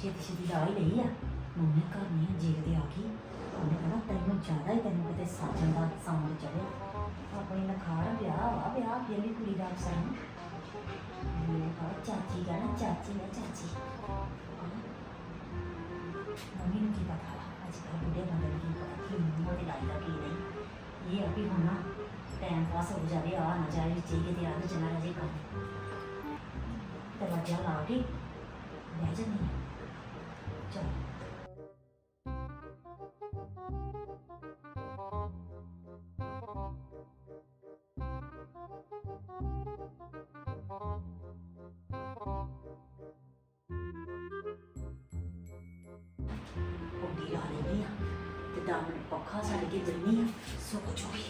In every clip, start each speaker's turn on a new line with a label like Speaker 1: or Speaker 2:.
Speaker 1: ਛੇਤੀ ਛੇਤੀ ਲਾ ਹੀ ਲਈ ਆ। ਮੰਮੀ ਘਰ ਨਹੀਂ ਜੇ ਕਿਤੇ ਆ ਗਈ। ਉਹਨੇ ਕਹਿੰਦਾ ਤੈਨੂੰ ਜ਼ਿਆਦਾ ਹੀ ਤੈਨੂੰ ਕਿਤੇ ਸਾਜਣ ਦਾ ਸਾਉਣ ਚੜਿਆ ਆਪਣੀ ਨਖਾਰ ਵਿਆਹ ਵਾ, ਵਿਆਹ ਫਿਰ ਵੀ ਕੁੜੀ ਦਾ ਅਫਸਰ ਨੂੰ ਇਹ ਕਹਾ, ਚਾਚੀ ਕਹਿਣਾ ਚਾਚੀ ਹੈ ਚਾਚੀ। ਮੰਮੀ ਨੂੰ ਕੀ ਪਤਾ ਅੱਜ ਕੱਲ੍ਹ ਬੁੱਢੇ ਬੰਦੇ ਨੂੰ ਕੀ ਪਤਾ ਕਿ ਮੂੰਹ ਤੇ ਲਾਈਦਾ ਕੀ ਨਹੀਂ। ਇਹ ਆ ਵੀ ਹੁਣ ਟਾਈਮ ਪਾਸ ਹੋ ਜਾਵੇ, ਆ ਨਾ ਜਾਏ ਵਿੱਚ ਹੀ ਆ ਨਾ ਜਨਾ ਰਜੇ ਕੰਮ ਦਰਵਾਜ਼ਾ ਲਾ ਕੇ ਬਹਿ ਜਾਂਦੀ ਕੁੰਡੀ ਲਾ ਲੈਂਦੀ ਆ? ਤੇ ਦਾਮਨ ਪੱਖਾ ਛੱਡ ਕੇ ਜੰਨੀ ਆ। ਸੋ ਜੂਗੀ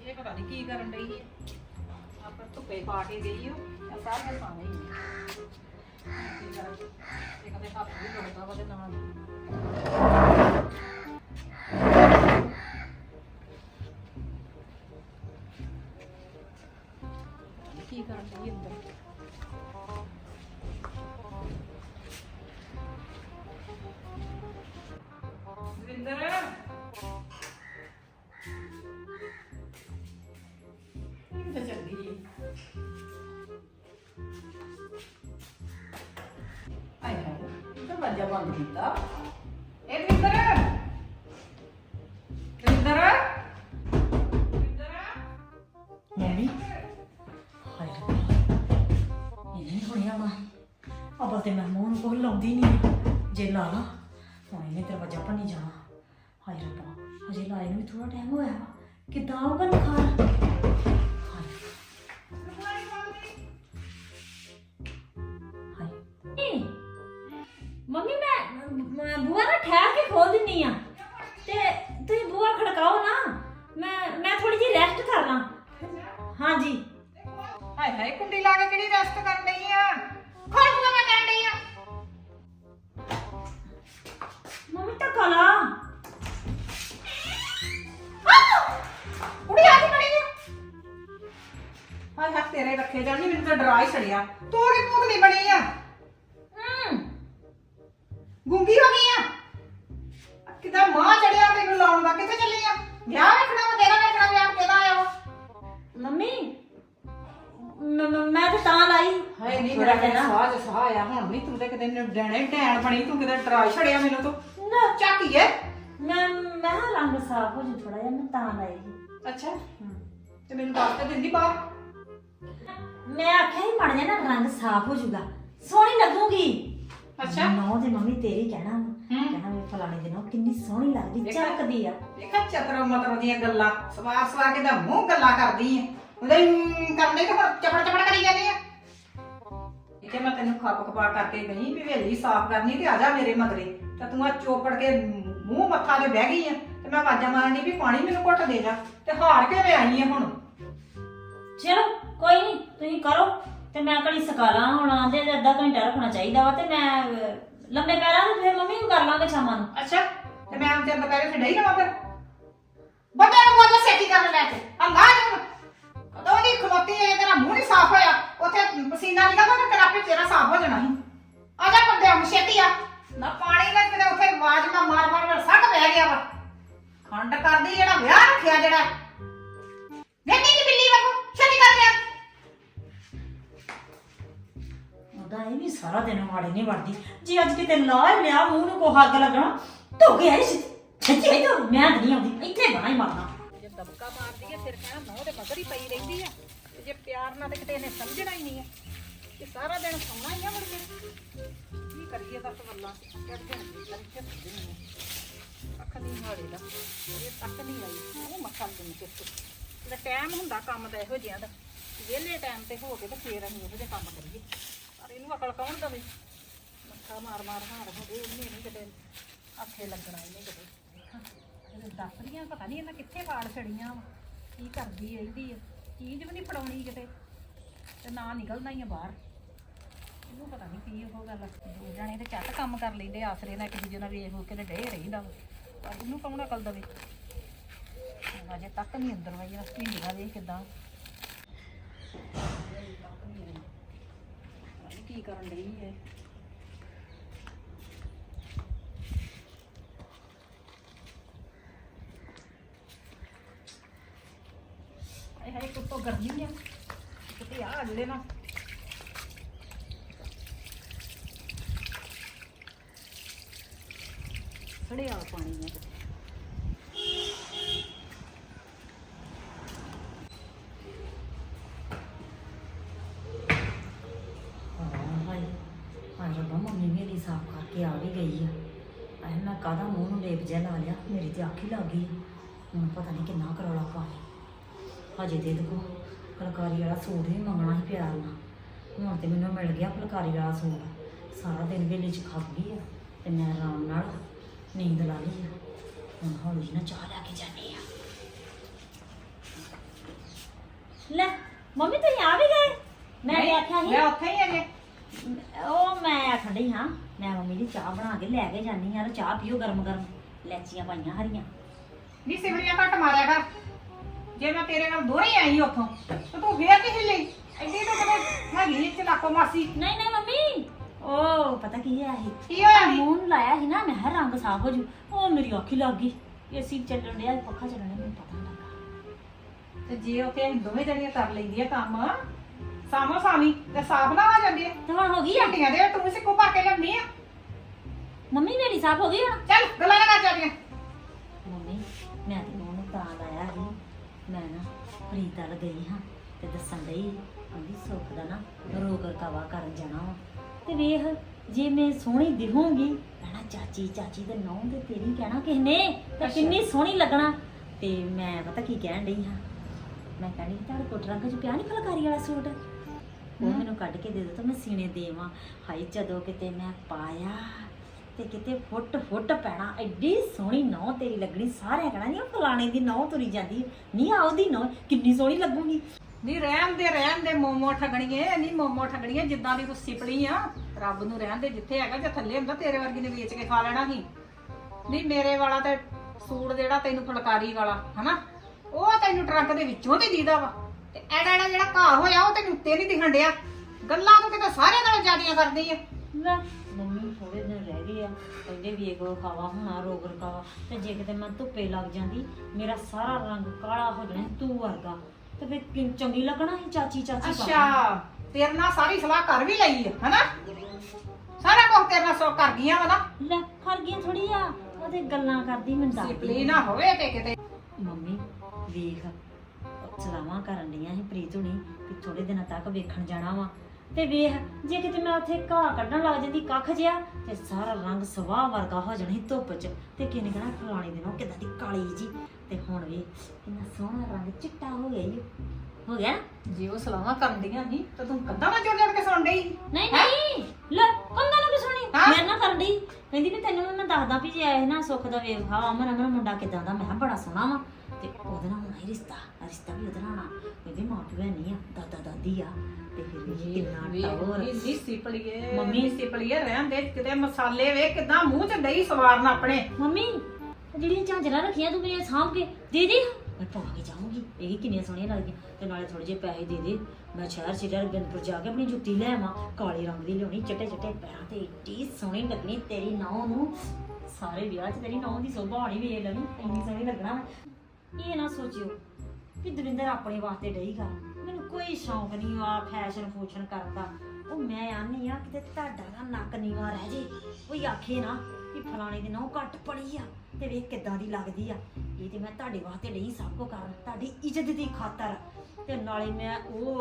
Speaker 2: ਇਹ ਪਤਾ ਨਹੀਂ ਕੀ ਕਰਨ ਡਈ ਹੈ ਆਪਾਂ ਧੁੱਪੇ ਪਾ ਕੇ ਗਈ ਹੋ ਸਾਰੀਆਂ ਸਾਵੇਂ ਹੀ ਨੇ। ਕੀ ਕਰਾਂ ਇਹ ਕਦੇ ਹੱਥ ਵੀ ਦੁਖਦਾ ਵਾ ਤੇ ਦਰਵਾਜ਼ਾ ਬੰਦ ਕੀਤਾ। ਇਹ ਵਿੰਦਰ ਵਿੰਦਰ
Speaker 1: ਮੰਮੀ। ਹਾਏ ਇਹ ਨਹੀਂ ਹੋਣਿਆ ਵਾ ਅਬਲ ਤੇ ਮੈਂ ਮੂੰਹ ਨੂੰ ਕੋਲ ਲਾਉਂਦੀ ਨਹੀਂ ਜੇ ਲਾ ਲਾ, ਹੁਣ ਇਹਨੇ ਦਰਵਾਜ਼ਾ ਭੰਨੀ ਜਾਣਾ। ਹਾਏ ਰੱਬਾ ਅਜੇ ਲਾਏ ਨੂੰ ਵੀ ਥੋੜਾ ਟਾਈਮ ਹੋਇਆ। ਵਾ ਕਿੱਦਾਂ ਆਊਗਾ ਨਿਖਾਰ? ਮੰਮੀ ਮੈਂ ਮੈਂ ਬੂਆ ਨਾ ਠਹਿਰ ਕੇ ਖੋਲ ਦਿੰਨੀ ਆ ਤੇ ਤੁਸੀਂ ਬੂਆ ਖੜਕਾਓ ਨਾ ਮੈਂ ਮੈਂ ਥੋੜੀ ਜਿਹੀ ਰੈਸਟ ਕਰ ਲਾਂ ਹਾਂਜੀ
Speaker 2: ਹਾਏ ਹਾਏ ਕੁੰਡੀ ਲਾ ਕੇ ਕਿਹੜੀ ਰੈਸਟ ਕਰਨ ਡਈ ਆ ਖੜ ਬੂਆ ਮੈਂ ਕਰਨ ਡਈ ਆ
Speaker 1: ਮੰਮੀ ਧੱਕਾ ਲਾ
Speaker 2: ਕੁੜੀ ਆ ਗਈ ਬਣੀ ਆ ਹਾਏ ਹਾਏ ਤੇਰੇ ਰੱਖੇ ਜਾਣੀ ਮੈਨੂੰ ਤਾਂ ਡਰਾ ਹੀ ਛੜਿਆ ਤੂੰ ਕਿ ਪੂਤਨੀ ਬਣੀ ਆ
Speaker 1: ਹੂੰ
Speaker 2: ਗੁੰਗੀ ਹੋ ਗਈ ਆ? ਕਿਦਾਂ ਮਾਂ ਚੜਿਆ ਤੈਨੂੰ ਲਾਉਣ ਦਾ? ਕਿੱਥੇ ਚੱਲੀ ਆ? ਵਿਆਹ ਵੇਖਣਾ ਵਾ ਤੇਰਾ ਵੇਖਣਾ ਵਿਆਹ ਕਿਹਦਾ ਆਇਆ ਵਾ?
Speaker 1: ਮੰਮੀ ਮ- ਮ- ਮੈਂ ਤਾਂ ਤਾਂ ਲਾਈ।
Speaker 2: ਹਾਏ ਨਹੀਂ ਮੇਰਾ
Speaker 1: ਜਿਹਾ ਨਾ।
Speaker 2: ਸਾਹ ਸਾਹ ਆਇਆ ਹੁਣ ਨਹੀਂ ਤੂੰ ਤੇ ਕਿਤੇ ਡੈਣੇ ਡੈਣ ਬਣੀ ਤੂੰ ਕਿਤੇ ਡਰਾ ਹੀ ਛੜਿਆ ਮੈਨੂੰ ਤੂੰ।
Speaker 1: ਨਾ।
Speaker 2: ਝਾਕੀਏ
Speaker 1: ਮੈਂ ਮੈਂ ਕਿਹਾ ਰੰਗ ਸਾਫ਼ ਹੋ ਜੂ ਥੋੜਾ ਜਿਹਾ ਮੈਂ ਤਾਂ ਲਾਈ। ਸੀ।
Speaker 2: ਅੱਛਾ ਤੇ ਮੈਨੂੰ ਦੱਸ ਤੇ ਦਿੰਦੀ ਬਾਹਰ।
Speaker 1: ਮੈਂ ਆਖਿਆ ਹੀ ਮੜ ਜਾ ਨਾ ਰੰਗ ਸਾਫ਼ ਹੋ ਜੂਗਾ ਸੋਹਣੀ ਲੱਗੂਗੀ।
Speaker 2: ਅੱਛਾ।
Speaker 1: ਨੌ ਦੇ ਮੰਮੀ ਤੇਰੀ ਕਹਿਣਾ ਵਾ।
Speaker 2: ਹੂੰ।
Speaker 1: ਕਹਿਣਾ ਵੀ ਫਲਾਣੇ ਦਿਨੋਂ ਕਿੰਨੀ ਸੋਹਣੀ ਲੱਗਦੀ
Speaker 2: ਦੇਖਿਆ?
Speaker 1: ਚਮਕਦੀ ਆ।
Speaker 2: ਦੇਖਾ ਚਤਰ ਮਤਰ ਦੀਆਂ ਗੱਲਾਂ। ਸਵਾਰ ਸਵਾਰ ਕੇ ਦਾ ਮੂੰਹ ਗੱਲਾਂ ਕਰਦੀ ਐ ਉਹਦੇ ਮ, ਕਰਨੇ ਤੇ ਹੁਣ ਚਪੜ ਚਪੜ ਕਰੀ ਜਾਂਦੀ ਐ ਇੱਥੇ ਮੈਂ ਤੈਨੂੰ ਖੱਪ ਖਪਾ ਕਰਕੇ ਗਈ ਵੀ ਵੇਲੀ ਸਾਫ਼ ਕਰਨੀ ਤੇ ਆ ਜਾ ਮੇਰੇ ਮਗਰੇ। ਤਾਂ ਤੂੰ ਆ ਚੋਪੜ ਕੇ ਮੂੰਹ ਮੱਥਾ ਤੇ ਬਹਿ ਗਈ ਐ ਤੇ ਮੈਂ ਆਵਾਜ਼ਾਂ ਮਾਰਨੀ ਵੀ ਪਾਣੀ ਮੈਨੂੰ ਘੁੱਟ ਦੇ ਜਾ। ਤੇ ਹਾਰ ਕੇ ਮੈਂ ਆਈ ਐ ਹੁਣ।
Speaker 1: ਚਲੋ ਕੋਈ ਨਹੀਂ ਤੁਸੀਂ ਕਰੋ। ਤੇ ਮੈਂ ਘੜੀ ਸਕਾਲਾ ਹੁਣ ਆਂਦੇ ਤੇ ਅੱਧਾ ਘੰਟਾ ਰੱਖਣਾ ਚਾਹੀਦਾ ਵਾ ਤੇ ਮੈਂ ਅਹ, ਲੰਮੇ ਪੈਰਾਂ ਤੇ ਫਿਰ ਮੰਮੀ ਨੂੰ ਕਰ ਲਾਂਗੇ ਸ਼ਾਮਾਂ ਨੂੰ।
Speaker 2: ਅੱਛਾ ਤੇ ਮੈਂ ਹੁਣ ਤੇਰੇ ਦੁਪਹਿਰੇ ਤੇ ਡਈ ਰਵਾਂ ਫਿਰ। ਬੰਦੇ ਨੂੰ ਬੋਲ ਸੇਟੀ ਕਰਨ ਲੈ ਕੇ। ਅੱਲਾ ਕਦੋਂ ਦੀ ਖਲੋਤੀ ਹੈ ਤੇਰਾ ਮੂੰਹ ਨਹੀਂ ਸਾਫ਼ ਹੋਇਆ। ਉੱਥੇ ਪਸੀਨਾ ਨਿਕਲਦਾ ਤੇ ਤੇਰਾ ਆਪੇ ਚਿਹਰਾ ਸਾਫ਼ ਹੋ ਜਾਣਾ ਸੀ। ਆ ਜਾ ਬੰਦੇ ਹੁਣ ਛੇਤੀ ਆ। ਨਾ ਪਾਣੀ ਨਾਲ ਕਿਤੇ ਉੱਥੇ ਆਵਾਜ਼ ਨਾ ਮਾਰ ਮਾਰ ਮਾਰ ਸੱਟ ਬਹਿ ਗਿਆ ਵਾ। ਖੰਡ ਕਰਦੀ ਜਿਹੜਾ ਵਿਆਹ ਰੱਖਿਆ ਜਿਹੜਾ। ਵੇਖੀ ਕਿ ਬਿੱਲੀ ਵਾਂਗੂ। ਛੇਤੀ ਕਰ ਗਿਆ
Speaker 1: ਉਹਦਾ ਇਹ ਵੀ ਸਾਰਾ ਦਿਨ ਮਾੜੇ ਨਹੀਂ ਵੜਦੀ ਜੇ ਅੱਜ ਕਿਤੇ ਲਾ ਹੀ ਲਿਆ ਮੂੰਹ ਨੂੰ ਕੋ ਹੱਗ ਲੱਗਣਾ ਧੋ ਗਿਆ ਇਸ ਛੱਤੀ ਇਹ ਤਾਂ ਮੈਂ ਤਾਂ ਨਹੀਂ ਆਉਂਦੀ, ਇੱਥੇ ਬਣਾ ਹੀ ਮਾਰਨਾ।
Speaker 2: ਜੇ ਦਬਕਾ ਮਾਰਦੀ ਹੈ ਫਿਰ ਕਹਿਣਾ ਨਹੁੰ ਤੇ ਮਗਰ ਹੀ ਪਈ ਰਹਿੰਦੀ ਹੈ ਤੇ ਜੇ ਪਿਆਰ ਨਾਲ ਤੇ ਕਿਤੇ ਇਹਨੇ ਸਮਝਣਾ ਹੀ ਨਹੀਂ ਹੈ ਕਿ ਸਾਰਾ ਦਿਨ ਸੌਣਾ ਹੀ ਆ ਮੁੜ ਕੇ। ਕੀ ਕਰੀਏ ਦੱਸ ਵੱਲਾਂ ਚੜਦੇ ਹੁੰਦੇ ਕਰਕੇ ਨਹੀਂ ਅੱਖ ਨਹੀਂ ਹਾੜੇ ਦਾ। ਇਹ ਤੱਕ ਨਹੀਂ ਆਈ। ਉਹ ਮੱਥਾ ਨਹੀਂ ਕਿਸ ਤੇ ਟਾਈਮ ਹੁੰਦਾ ਕੰਮ ਦਾ ਇਹੋ ਜਿਹਾ ਦਾ। ਵਿਹਲੇ ਟਾਈਮ ਤੇ ਹੋ ਕੇ ਤੇ ਫੇਰ ਅਸੀਂ ਇਹੋ ਕੰਮ ਕਰੀਏ। ਪਰ ਅਕਲ ਕੌਣ ਦਵੇ? ਮੱਥਾ ਮਾਰ ਮਾਰ ਹਾਰ ਹੋਵੇ ਇਹਨੇ ਨਹੀਂ ਕਿਤੇ ਆਖੇ ਲੱਗਣਾ ਇਹਨੇ ਕਿਤੇ। ਦੱਸਦੀਆਂ, ਪਤਾ ਨਹੀਂ ਇਹਨਾਂ ਕਿੱਥੇ ਵਾੜ ਛੜੀਆਂ ਵਾ, ਕੀ ਕਰਦੀ ਰਹਿੰਦੀ ਆ, ਚੀਜ਼ ਵੀ ਨਹੀਂ ਫੜਾਉਣੀ ਕਿਤੇ, ਤੇ ਨਾ ਨਿਕਲਣਾ ਹੀ ਆ ਬਾਹਰ। ਇਹਨੂੰ ਪਤਾ ਨਹੀਂ ਕੀ ਉਹ ਗੱਲ ਦੋ ਜਾਣੇ ਤੇ ਚੱਟ ਕੰਮ ਕਰ ਲੈਂਦੇ ਆਸਰੇ ਨਾਲ ਇੱਕ ਦੂਜੇ ਨਾਲ ਵੇਖ ਹੋ ਕੇ ਤੇ ਡੇ ਰਹਿੰਦਾ ਵਾ। ਪਰ ਇਹਨੂੰ ਕੌਣ ਅਕਲ ਦਵੇ? ਅਜੇ ਤੱਕ ਨਹੀਂ ਅੰਦਰ ਵਈ ਆ ਢੀਂਡੀਆਂ ਵੇਖ ਕਿਦਾਂ ਕੀ ਕਰਨ ਡਈ ਹੈ ਹਾਏ ਹਾਏ ਕੁੱਤੋਂ ਗਰਮੀ ਆ। ਕਿਤੇ ਆ ਜਿਹੜੇ ਨਾ। ਸੜਿਆ ਪਾਣੀ ਆ ਕਿਤੇ
Speaker 1: ਹਾਏ ਹਾਏ ਰੱਬਾ ਮੰਮੀ ਮੇਰੀ ਸਾਫ਼ ਕਰਕੇ ਆ ਵੀ ਗਈ ਆ ਐ ਮੈਂ ਕਾਹਦਾ ਮੂੰਹ ਨੂੰ ਲੇਪ ਜਿਹਾ ਲਾ ਲਿਆ ਹੀ ਲੱਗ ਗਈ। ਹੁਣ ਪਤਾ ਨਹੀਂ ਕਿੰਨਾ ਕਰੌਲਾ ਪਾ ਲਿਆ। ਹਜੇ ਦੇ ਦੇਖੋ ਫੁਲਕਾਰੀ ਵਾਲਾ ਸੂਟ ਵੀ ਮੰਗਣਾ ਸੀ ਪਿਆਰ ਨਾਲ। ਹੁਣ ਤੇ ਮੈਨੂੰ ਮਿਲ ਗਿਆ ਫੁਲਕਾਰੀ ਵਾਲਾ ਸੂਟ। ਸਾਰਾ ਦਿਨ ਵੇਲੇ ਚ ਖੱਪ ਗਈ ਆ ਤੇ ਮੈਂ ਆਰਾਮ ਨਾਲ ਨੀਂਦ ਲਾ ਲਈ ਆ। ਹੁਣ ਹੌਲੀ ਨਾ ਚਾਹ ਲੈ ਕੇ ਜਾਨੀ ਆ। ਲੈ ਮੰਮੀ ਤੁਸੀਂ ਆ ਵੀ ਗਏ? ਮੈਂ ਤੇ ਆਖਿਆ ਸੀ
Speaker 2: ਮੈਂ ਉੱਥੇ ਹੀ ਅਜੇ
Speaker 1: ਉਹ ਮੈਂ ਆਖਣ ਡਈ ਹਾਂ ਮੈਂ ਮੰਮੀ ਦੀ ਚਾਹ ਬਣਾ ਕੇ ਲੈ ਕੇ ਜਾਨੀ ਆ ਚਾਹ ਪੀਓ ਗਰਮ ਗਰਮ ਲੈਚੀਆਂ ਪਾਈਆਂ ਹਰੀਆਂ।
Speaker 2: ਨੀ ਸਿਵਲੀਆਂ ਘੱਟ ਮਾਰਿਆ ਕਰ। ਜੇ ਮੈਂ ਤੇਰੇ ਨਾਲ ਦੋਹਰੀ ਆਈ ਉੱਥੋਂ ਤੇ ਤੂੰ ਫੇਰ ਕੀ ਹਿੱਲੀ? ਐਡੀ ਤਾਂ ਕਦੇ ਹੈਗੀ ਚ ਲਾਕੋ ਮਾਸੀ।
Speaker 1: ਨਹੀਂ ਨਹੀਂ ਮੰਮੀ। ਉਹ ਪਤਾ ਕੀ ਹੈ ਇਹ
Speaker 2: ਕੀ ਹੋਇਆ ਨੀ?
Speaker 1: ਮੂੰਹ ਨੂੰ ਲਾਇਆ ਸੀ ਨਾ ਮੈਂ ਕਿਹਾ ਰੰਗ ਸਾਫ਼ ਹੋ ਜੂ। ਉਹ ਮੇਰੀ ਅੱਖ ਹੀ ਲੱਗ ਗਈ। ਏਸੀ ਚੱਲਣ ਡਿਆ ਪੱਖਾ ਚੱਲਣ ਡਿਆ ਮੈਨੂੰ ਪਤਾ ਨਹੀਂ ਲੱਗਾ।
Speaker 2: ਤੇ ਜੇ ਉੱਥੇ ਅਸੀਂ ਦੋਵੇਂ ਜਣੀਆਂ ਕਰ ਲੈਂਦੀਆਂ ਕੰਮ ਸਾਮੋ ਸਾਮੀ ਤੇ ਸਾਫ਼ ਨਾ ਆ ਜਾਂਦੀ। ਹੈ
Speaker 1: ਤੇ ਹੁਣ ਹੋ ਗਈ ਆ?
Speaker 2: ਦੇ ਤੂੰ ਸਿੱਕੋ ਭਰ ਕੇ ਲਿਆਉਣੀ ਆ?
Speaker 1: ਮੰਮੀ ਮੇਰੀ ਸਾਫ਼ ਹੋ ਗਈ ਹੁਣ?
Speaker 2: ਚੱਲ ਗੱਲਾਂ ਨਾ ਕਰ ਜਾਂਦੀਆਂ
Speaker 1: ਮੰਮੀ ਮੈਂ ਤੇ ਉਹਨੂੰ ਤਾਂ ਲਾਇਆ ਸੀ। ਮੈਂ ਨਾ ਪ੍ਰੀਤ ਵੱਲ ਗਈ ਹਾਂ ਤੇ ਦੱਸਣ ਡਈ ਕਹਿੰਦੀ ਸੁੱਖ ਦਾ ਨਾ ਰੋਗ ਰਕਾਵਾ ਕਰਨ ਜਾਣਾ ਵਾ। ਤੇ ਵੇਖ ਜੇ ਮੈਂ ਸੋਹਣੀ ਦਿਖੂੰਗੀ ਕਹਿਣਾ ਚਾਚੀ ਚਾਚੀ ਤੇ ਨੌਂ ਤੇ ਤੇਰੀ ਕਹਿਣਾ ਕਿਸ ਨੇ? ਤੇ। ਕਿੰਨੀ ਸੋਹਣੀ ਲੱਗਣਾ। ਤੇ ਮੈਂ ਪਤਾ ਕੀ ਕਹਿਣ ਡਈ ਹਾਂ? ਮੈਂ ਕਹਿੰਦੀ ਤੁਹਾਡੇ ਕੋਲ ਰੰਗ ਚ ਪਿਆ ਨਹੀਂ ਫੁਲਕਾਰੀ ਵਾਲਾ ਸੂਟ? ਉਹ। ਮੈਨੂੰ ਕੱਢ ਕੇ ਦੇ ਦੋ ਤਾਂ ਮੈਂ ਸੀਨੇ ਦੇਵਾਂ। ਹਾਈ ਜਦੋਂ ਕਿਤੇ ਮੈਂ ਪਾਇਆ ਤੇ ਕਿਤੇ ਫੁੱਟ ਫੁੱਟ ਪੈਣਾ ਐਡੀ ਸੋਹਣੀ ਨੌ ਤੇਰੀ ਲੱਗਣੀ ਸਾਰਿਆਂ ਕਹਿਣਾ ਨਹੀਂ ਫਲਾਣੇ ਦੀ ਨੌ ਤੁਰੀ ਜਾਂਦੀ ਨਹੀਂ ਆ ਉਹਦੀ ਨੌ ਕਿੰਨੀ ਸੋਹਣੀ ਲੱਗੂਗੀ।
Speaker 2: ਨਹੀਂ ਰਹਿਣ ਦੇ ਰਹਿਣ ਦੇ ਮੋਮੋ ਠਗਣੀਏ ਨਹੀਂ ਮੋਮੋ ਠਗਣੀਏ ਜਿੱਦਾਂ ਦੀ ਤੂੰ ਸਿਪਲੀ ਆ ਰੱਬ ਨੂੰ ਰਹਿਣ ਦੇ ਜਿੱਥੇ ਹੈਗਾ ਜੇ ਥੱਲੇ ਹੁੰਦਾ ਤੇਰੇ ਵਰਗੀ ਨੇ ਵੇਚ ਕੇ ਖਾ ਲੈਣਾ ਸੀ। ਨਹੀਂ ਮੇਰੇ ਵਾਲਾ ਤੇ ਸੂਟ ਜਿਹੜਾ ਤੈਨੂੰ ਫੁਲਕਾਰੀ ਵਾਲਾ ਹਨਾ? ਉਹ ਤੈਨੂੰ ਟਰੰਕ ਦੇ ਵਿੱਚੋਂ ਤੇ ਦੀਦਾ ਵਾ। ਤੇ ਐਡਾ ਐਡਾ ਜਿਹੜਾ ਘਾਹ ਹੋਇਆ ਉਹ ਤੈਨੂੰ ਉੱਤੇ ਨਹੀਂ ਦਿਖਣ ਡਿਆ। ਗੱਲਾਂ ਤੂੰ ਕਿਤੇ ਸਾਰਿਆਂ ਨਾਲੋਂ ਜ਼ਿਆਦੀਆਂ ਕਰਦੀ ਆ।
Speaker 1: ਲੈ ਕਹਿੰਦੇ ਵੀ ਇਹ ਖਾਵਾ ਹੋਣਾ ਰੋਗ ਰਕਾਵਾ ਤੇ ਜੇ ਕਿਤੇ ਮੈਂ ਧੁੱਪੇ ਲੱਗ ਜਾਂਦੀ ਮੇਰਾ ਸਾਰਾ ਰੰਗ ਕਾਲਾ ਹੋ ਜਾਣਾ ਤੂੰ ਵਰਗਾ। ਤੇ ਫਿਰ ਕਿੰਨ ਚੰਗੀ ਲੱਗਣਾ ਸੀ ਚਾਚੀ ਚਾਚੀ।
Speaker 2: ਅੱਛਾ ਤੇਰੇ ਨਾਲ ਸਾਰੀ ਸਲਾਹ ਕਰ ਵੀ ਲਈ ਆ ਹਨਾ? ਸਾਰਾ ਕੁਝ ਤੇਰੇ ਨਾਲ ਸੋ ਕਰ ਗਈਆਂ ਵਾ ਨਾ।
Speaker 1: ਲੈ ਖਰ ਗਈਆਂ ਥੋੜੀ ਆ ਉਹਦੇ ਗੱਲਾਂ ਕਰਦੀ ਮੈਨੂੰ ਦੱਸਦੀ।
Speaker 2: ਸਿਪਲੀ ਨਾ ਹੋਵੇ ਤੇ ਕਿਤੇ।
Speaker 1: ਮੰਮੀ ਵੇਖ ਸਲਾਮਾਂ ਕਰਨ ਡੀਆਂ ਸੀ ਪ੍ਰੀਤ ਹੁਣੀ ਕਿ ਥੋੜੇ ਦਿਨਾਂ ਤੱਕ ਵੇਖਣ ਜਾਣਾ ਵਾ। ਤੇ ਵੇਖ ਜੇ ਕਿਤੇ ਮੈਂ ਉੱਥੇ ਘਾਹ ਕੱਢਣ ਲੱਗ ਜਾਂਦੀ ਕੱਖ ਜਿਆ ਤੇ ਸਾਰਾ ਰੰਗ ਸਵਾਹ ਵਰਗਾ ਹੋ ਜਾਣੀ ਧੁੱਪ 'ਚ। ਤੇ ਕਿਨੇ ਕਹਣਾ ਫਲਾਣੀ ਦਿਨੋਂ ਕਿਦਾਂ ਦੀ ਕਾਲੀ ਜੀ। ਤੇ ਹੁਣ ਵੀ ਕਿੰਨਾ ਸੋਹਣਾ ਰੰਗ ਚਿੱਟਾ ਹੋ ਗਿਆ ਈ ਹੋ ਗਿਆ? ਨਾ?
Speaker 2: ਜੇ ਉਹ ਸਲਾਹਾਂ ਕਰਦੀਆਂ ਸੀ ਤਾਂ ਤੂੰ ਕੰਧਾਂ ਨਾਲ ਜੁੜ ਜੜ ਕੇ ਸੁਣ ਡਈ?
Speaker 1: ਨਹੀਂ ਨਹੀਂ। ਲੈ ਕੰਨਾਂ ਨੂੰ
Speaker 2: ਹਾਂ?
Speaker 1: ਮੈਂ ਨਾ ਕਰਦੀ ਕਹਿੰਦੀ ਵੀ ਤੈਨੂੰ ਮੈਂ ਦੱਸਦਾ ਵੀ ਜੇ ਆਏ ਨਾ ਸੁੱਖ ਦਾ ਵੇਖ ਹਾਂ ਅਮਨ ਅਮਨ ਮੁੰਡਾ ਕਿਦਾਂ ਦਾ ਮੈਂ ਕਿਹਾ ਬੜਾ ਸੋਹਣਾ ਵਾ। ਤੇ ਉਹਦੇ ਨਾਲ ਹੋਣਾ ਹੀ ਰਿਸ਼ਤਾ ਰਿਸ਼ਤਾ ਵੀ ਉਹਦੇ ਨਾਲ ਹੋਣਾ ਕਹਿੰਦੀ ਮਾਂ ਪਿਓ ਨਹੀਂ ਆ ਦਾਦਾ ਦਾਦੀ ਆ। ਤੇ ਫਿਰ ਵੀ ਕਿੰਨਾ ਟੌਰ
Speaker 2: ਨਹੀਂ ਸਿਪਲੀਏ
Speaker 1: ਮੰਮੀ।
Speaker 2: ਸਿਪਲੀਏ ਰਹਿਣ ਦੇ ਕਿਤੇ ਮਸਾਲੇ ਵੇ ਕਿਦਾਂ ਮੂੰਹ 'ਚ ਦਹੀਂ ਸਵਾਰਨ ਆਪਣੇ।
Speaker 1: ਮੰਮੀ ਜਿਹੜੀਆਂ ਝਾਂਜਰਾਂ ਰੱਖੀਆਂ ਤੂੰ ਮੇਰੀਆਂ ਸਾਂਭ ਕੇ ਦੇ ਦੇ। ਮੈਂ ਪਾ ਕੇ ਜਾਊਂਗੀ। ਇਹ ਕਿੰਨੀਆਂ ਸੋਹਣੀਆਂ ਲੱਗਦੀਆਂ ਤੇ ਨਾਲੇ ਥੋੜੇ ਜਿਹੇ ਪੈਸੇ ਦੇ ਦੇ। ਮੈਂ ਸ਼ਹਿਰ ਸਿਟਰ ਗੰਦਪੁਰ ਜਾ ਕੇ ਆਪਣੀ ਜੁੱਤੀ ਲੈ ਆਵਾਂ, ਕਾਲੇ ਰੰਗ ਦੀ ਲਿਆਉਣੀ, ਚਿੱਟੇ ਚਿੱਟੇ ਪੈਰਾਂ ਤੇ ਏਡੀ ਸੋਹਣੀ ਲੱਗਣੀ ਤੇਰੀ ਨੌਂ ਨੂੰ। ਸਾਰੇ ਵਿਆਹ 'ਚ ਤੇਰੀ ਨੌਂ ਦੀ ਸੋਭਾ ਹੋਣੀ ਵੇਖ ਲੈਣੀ, ਇੰਨੀ ਸੋਹਣੀ ਲੱਗਣਾ ਇਹ ਨਾ ਸੋਚਿਓ ਕਿ ਦਵਿੰਦਰ ਆਪਣੇ ਵਾਸਤੇ ਡਈ ਕਰ ਮੈਨੂੰ ਕੋਈ ਸ਼ੌਂਕ ਨਹੀਂ ਆ ਫੈਸ਼ਨ ਫੂਸ਼ਨ ਕਰਨ ਦਾ। ਉਹ ਮੈਂ ਆਨੀ ਆ ਕਿਤੇ ਤੁਹਾਡਾ ਨਾ ਨੱਕ ਨੀਵਾ ਰਹਿ ਜੇ। ਕੋਈ ਆਖੇ ਨਾ ਕਿ ਫਲਾਣੇ ਦੀ ਨਹੁੰ ਘੱਟ ਪੜੀ ਆ ਤੇ ਵੇਖ ਕਿੱਦਾਂ ਦੀ ਲੱਗਦੀ ਆ। ਇਹ ਤੇ ਮੈਂ ਤੁਹਾਡੇ ਵਾਸਤੇ ਨਹੀਂ ਸਭ ਕੋ ਕਰਨ, ਤੁਹਾਡੀ ਇੱਜ਼ਤ ਦੀ ਖਾਤਰ। ਤੇ ਨਾਲੇ ਮੈਂ ਉਹ,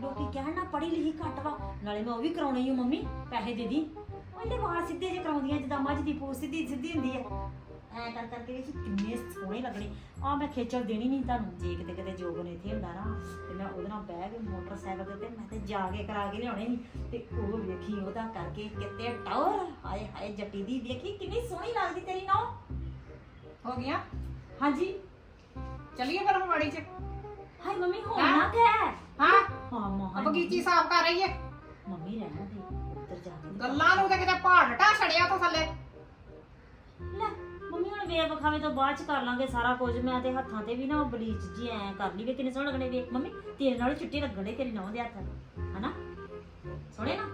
Speaker 1: ਲੋਕੀ ਕਹਿਣ ਨਾ ਪੜ੍ਹੀ ਲਿਖੀ ਘੱਟ ਵਾ, ਨਾਲੇ ਮੈਂ ਉਹ ਵੀ ਕਰਾਉਣੀ ਆ ਮੰਮੀ, ਪੈਸੇ ਦੇ ਦੀ। ਉਹਦੇ ਵਾਲ ਸਿੱਧੇ ਜੇ ਕਰਾਉਂਦੀਆਂ, ਜਿੱਦਾਂ ਮੱਝ ਦੀ ਪੂਛ ਸਿੱਧੀ ਸਿੱਧੀ ਹੁੰਦੀ ਆ। ਐ ਕਰ ਕਰਕੇ ਵੇਖੀ ਕਿੰਨੇ ਸੋਹਣੇ ਲੱਗਣੇ। ਆ ਮੈਂ ਖੇਚਲ ਦੇਣੀ ਨਹੀਂ ਤੁਹਾਨੂੰ, ਜੇ ਕਿਤੇ ਕਿਤੇ ਜੋਗਨ ਨੇ ਇੱਥੇ ਹੁੰਦਾ ਨਾ, ਤੇ ਮੈਂ ਉਹਦੇ ਨਾਲ ਬਹਿ ਕੇ ਮੋਟਰਸਾਈਕਲ ਦੇ ਉੱਤੇ ਮੈਂ ਤੇ ਜਾ ਕੇ ਕਰਾ ਕੇ ਲਿਆਉਣੇ ਸੀ। ਤੇ ਉਹ ਵੇਖੀ, ਉਹਦਾ ਕਰਕੇ ਕਿਤੇ ਟੌਰ ਹਾਏ ਹਾਏ ਜੱਟੀ ਦੀ, ਵੇਖੀ ਕਿੰਨੀ ਸੋਹਣੀ ਲੱਗਦੀ ਤੇਰੀ ਨੌ।
Speaker 2: ਹੋ ਗਿਆ
Speaker 1: ਹਾਂਜੀ।
Speaker 2: ਚੱਲੀਏ ਫਿਰ ਮਾੜੀ 'ਚ
Speaker 1: ਹਾਏ ਮੰਮੀ ਹੁਣ
Speaker 2: ਹਾਂ?
Speaker 1: ਨਾ ਕਹਿ
Speaker 2: ਹਾਂ?
Speaker 1: ਹਾਂ ਮਾਂ
Speaker 2: ਅਬ ਬਗੀਚੀ ਸਾਫ਼ ਕਰ ਰਹੀ ਹੈ
Speaker 1: ਮੰਮੀ ਰਹਿਣ ਦੇ ਉੱਧਰ ਜਾ ਕੇ।
Speaker 2: ਗੱਲਾਂ ਨੂੰ ਤੇ ਕਿਤੇ ਪਹਾੜ ਢਾ ਛੜਿਆ ਤੋਂ ਥੱਲੇ।
Speaker 1: ਲੈ ਮੰਮੀ ਹੁਣ ਵੇ ਵਿਖਾਵੇ ਤੋਂ ਬਾਅਦ ਚ ਕਰ ਲਾਂਗੇ ਸਾਰਾ ਕੁਝ। ਮੈਂ ਤੇ ਹੱਥਾਂ ਤੇ ਵੀ ਨਾ ਉਹ ਬਲੀਚ ਜੀ ਐ ਕਰ ਲਈ ਵੇ ਕਿੰਨੇ ਸੋਹਣੇ ਲੱਗਣੇ ਵੇ ਮੰਮੀ ਤੇਰੇ ਨਾਲ ਚਿੱਟੇ ਲੱਗਣੇ ਤੇਰੀ ਨੌਂ ਦੇ ਹੱਥ। ਹਨਾ? ਸੋਹਣੇ ਨਾ?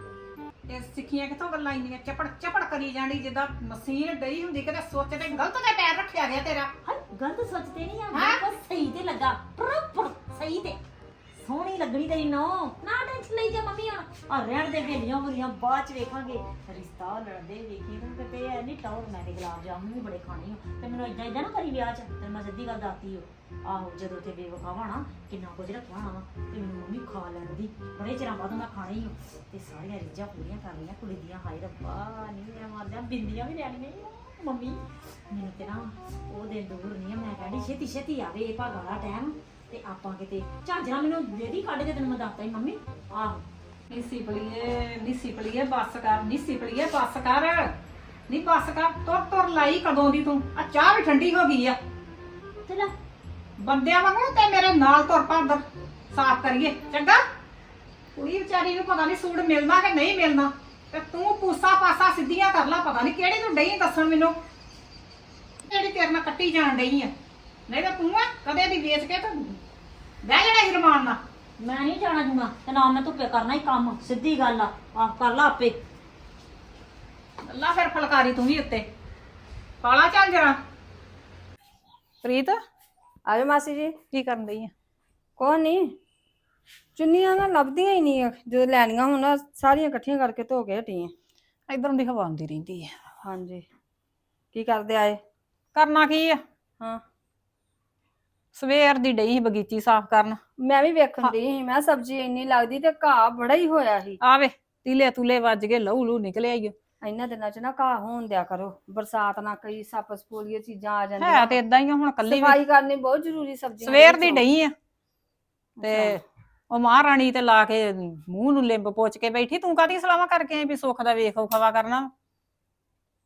Speaker 2: ਇਹ ਸਿੱਖੀਆਂ ਕਿੱਥੋਂ ਗੱਲਾਂ ਇੰਨੀਆਂ? ਚਪੜ ਚਪੜ ਕਰੀ ਜਾਂਦੀ ਜਿੱਦਾਂ ਮਸ਼ੀਨ ਡਈ ਹੁੰਦੀ ਕਿਤੇ ਸੋਚ ਤੇ ਗਲਤ ਤੇ ਪੈਰ ਰੱਖਿਆ ਗਿਆ ਤੇਰਾ।
Speaker 1: ਗਲਤ ਸੋਚਦੇ ਨਹੀਂ ਆ? ਬਿਲਕੁਲ ਸਹੀ ਤੇ ਲੱਗਾ ਪ੍ਰੋਪਰ ਸਹੀ ਤੇ। ਸੋਹਣੀ ਲੱਗਣੀ ਤੇਰੀ ਨੌ। ਨਾ ਟੈਨਸ਼ਨ ਲਈ ਜਾ ਮੰਮੀ ਹੁਣ। ਆ ਰਹਿਣ ਦੇ ਵੇਲੀਆਂ ਬੁਲੀਆਂ ਬਾਅਦ ਚ ਵੇਖਾਂਗੇ। ਰਿਸ਼ਤਾ ਲੜਦੇ ਵੇਖੀ ਤੂੰ ਕਿਤੇ ਐ ਨਹੀਂ ਟੌਰ ਮੈਂ ਤੇ ਗੁਲਾਬ ਜਾਮੁਨ ਵੀ ਬੜੇ ਖਾਣੇ ਹੋ ਤੇ ਮੈਨੂੰ ਇਦਾਂ ਇਦਾਂ ਨਾ ਕਰੀ ਵਿਆਹ ਚ ਤੇ ਮੈਂ ਸਿੱਧੀ ਗੱਲ ਦੱਸਤੀ ਹੋ ਆਹੋ ਜਦੋਂ ਤੇ ਬੇਵਕਾਵਾ ਨਾ ਕਿੰਨਾ ਕੁਝ ਰੱਖਿਆ ਹੋਣਾ ਵਾ ਤੇ ਮੈਨੂੰ ਮੰਮੀ ਖਾ ਲੈਂਦੀ ਬੜੇ ਚਿਰਾਂ ਬਾਅਦ ਮੈਂ ਖਾਣੀ ਹੋ ਤੇ ਸਾਰੀਆਂ ਰੀਝਾਂ ਪੂਰੀਆਂ ਕਰ ਲਈਆਂ ਕੁੜੀ ਦੀਆਂ ਹਾਏ ਰੱਬਾ ਨਹੀਂ ਮੈਂ ਮਰ ਜਾ ਬਿੰਦੀਆਂ ਵੀ ਲੈਣੀਆਂ ਮੰਮੀ ਮੈਨੂੰ ਤੇ ਨਾ ਉਹ ਦਿਨ ਦੂਰ ਨਹੀਂ ਆ, ਮੈਂ ਕਹਿੰਦੀ ਛੇਤੀ ਛੇਤੀ ਆਵੇ ਇਹ ਭਾਗਾ ਵਾਲਾ ਟਾਈਮ ਤੇ ਆਪਾਂ ਕਿਤੇ ਝਾਂਜਰਾ ਮੈਨੂੰ ਦੇਦੀ ਕੱਢ ਕੇ ਤੈਨੂੰ ਮੈਂ ਦੱਸਤਾ ਹੀ ਮੰਮੀ ਆਹੋ।
Speaker 2: ਨਿੱਸੀ ਪਲੀਏ ਨਿੱਸੀ ਪਲੀਏ ਬੱਸ ਕਰ ਨਿੱਸੀ ਪਲੀਏ ਬੱਸ ਕਰ। ਨਹੀਂ ਬੱਸ ਕਰ ਤੁਰ ਤੁਰ ਲਾਈ ਕਦੋਂ ਦੀ ਤੂੰ? ਆ ਚਾਹ ਵੀ ਠੰਡੀ ਹੋ ਗਈ ਆ।
Speaker 1: ਤੇ ਲੈ।
Speaker 2: ਬੰਦਿਆਂ ਵਾਂਗੂ ਤੇ ਮੇਰੇ ਨਾਲ ਤੁਰ ਪਾ ਅੰਦਰ। ਸਾਫ਼ ਕਰੀਏ ਚੰਗਾ? ਕੁੜੀ ਵਿਚਾਰੀ ਨੂੰ ਪਤਾ ਨਹੀਂ ਸੂਟ ਮਿਲਣਾ ਕਿ ਨਹੀਂ ਮਿਲਣਾ। ਤੇ ਤੂੰ ਪੂਸਾ ਪਾਸਾ ਸਿੱਧੀਆਂ ਕਰ ਲਾ ਪਤਾ ਨਹੀਂ ਕਿਹੜੀ ਤੂੰ ਡਈ ਦੱਸਣ ਮੈਨੂੰ। ਜਿਹੜੀ ਤੇਰੇ ਨਾਲ ਕੱਟੀ ਜਾਣ ਡਈ ਆ? ਨਹੀਂ ਤਾਂ ਤੂੰ ਆ ਕਦੇ ਦੀ ਵੇਚ ਕੇ ਤੂੰ ਬਹਿ ਜਾਣਾ ਹਿਰਮਾਨ ਨਾਲ।
Speaker 1: ਮੈਂ ਨਹੀਂ ਜਾਣਾ ਜੂਣਾ ਤੇ ਨਾ ਮੈਂ ਧੁੱਪੇ ਕਰਨਾ ਹੀ ਕੰਮ ਸਿੱਧੀ ਗੱਲ ਆ। ਆ ਕਰ ਲਾ ਆਪੇ।
Speaker 2: ਅੱਲਾ ਫਿਰ ਫਲਕਾਰੀ ਤੂੰ ਵੀ ਉੱਤੇ। ਕਾਲਾ ਚੱਲ ਜਰਾ ਪ੍ਰੀਤ
Speaker 3: ਆਜੋ ਮਾਸੀ ਜੀ।
Speaker 2: ਕੀ ਕਰਨ ਦਈ ਆ?
Speaker 3: ਕੋਈ ਨਹੀਂ। ਚੁੰਨੀਆਂ ਨਾ ਲੱਭਦੀਆਂ ਹੀ ਨਹੀਂ ਆ। ਜਦੋਂ ਲੈਣੀਆਂ ਹੁਣ ਨਾ ਸਾਰੀਆਂ ਇਕੱਠੀਆਂ ਕਰਕੇ ਧੋ ਕੇ ਹਟੀ ਆ
Speaker 2: ਇਧਰੋਂ ਦੀ ਹਵਾ ਆਉਂਦੀ ਰਹਿੰਦੀ ਆ।
Speaker 3: ਹਾਂਜੀ। ਕੀ ਕਰਦੇ ਆਏ?
Speaker 2: ਕਰਨਾ ਕੀ ਆ?
Speaker 3: ਹਾਂ।
Speaker 2: ਸਵੇਰ ਦੀ ਡਈ ਸੀ ਬਗੀਚੀ ਸਾਫ਼ ਕਰਨ।
Speaker 3: ਮੈਂ ਵੀ ਵੇਖਣ ਦੀ ਸੀ ਮੈਂ ਕਿਹਾ ਸਬਜ਼ੀ ਇੰਨੀ ਲੱਗਦੀ ਤੇ ਘਾਹ ਬੜਾ ਹੀ ਹੋਇਆ ਸੀ।
Speaker 2: ਆਵੇ ਤੀਲੇ ਤੁਲੇ ਵੱਜ ਗਏ ਲਹੂ ਲੂ ਨਿਕਲਿਆ ਈ ਓ।
Speaker 3: ਇਹਨਾਂ ਦਿਨਾਂ ਚ ਨਾ ਘਾਹ ਹੋਣ ਦਿਆ ਕਰੋ। ਬਰਸਾਤ ਨਾਲ ਕਈ ਸੱਪ ਸਪੋਲੀਏ ਚੀਜ਼ਾਂ ਆ
Speaker 2: ਹੈ
Speaker 3: ਜਾਂਦੀਆਂ
Speaker 2: ਤੇ ਇਦਾਂ ਹੀ ਆ ਹੁਣ ਕੱਲੀ ਵੀ
Speaker 3: ਸਫ਼ਾਈ ਕਰਨੀ ਬਹੁਤ ਜ਼ਰੂਰੀ ਸਬਜ਼ੀਆਂ
Speaker 2: ਸਵੇਰ ਦੀ
Speaker 3: ਵਿੱਚੋਂ।
Speaker 2: ਡਈ ਆ। ਤੇ ਉਹ ਮਹਾਰਾਣੀ ਤੇ ਲਾ ਕੇ ਮੂੰਹ ਨੂੰ ਲਿੰਬ ਪੋਚ ਕੇ ਬੈਠੀ ਤੂੰ ਕਾਦੀ ਸਲਾਮਾ ਕਰਕੇ ਆਈ ਵੀ ਸੁੱਖ ਦਾ ਵੇਖ ਖਵਾ ਕਰਨਾ?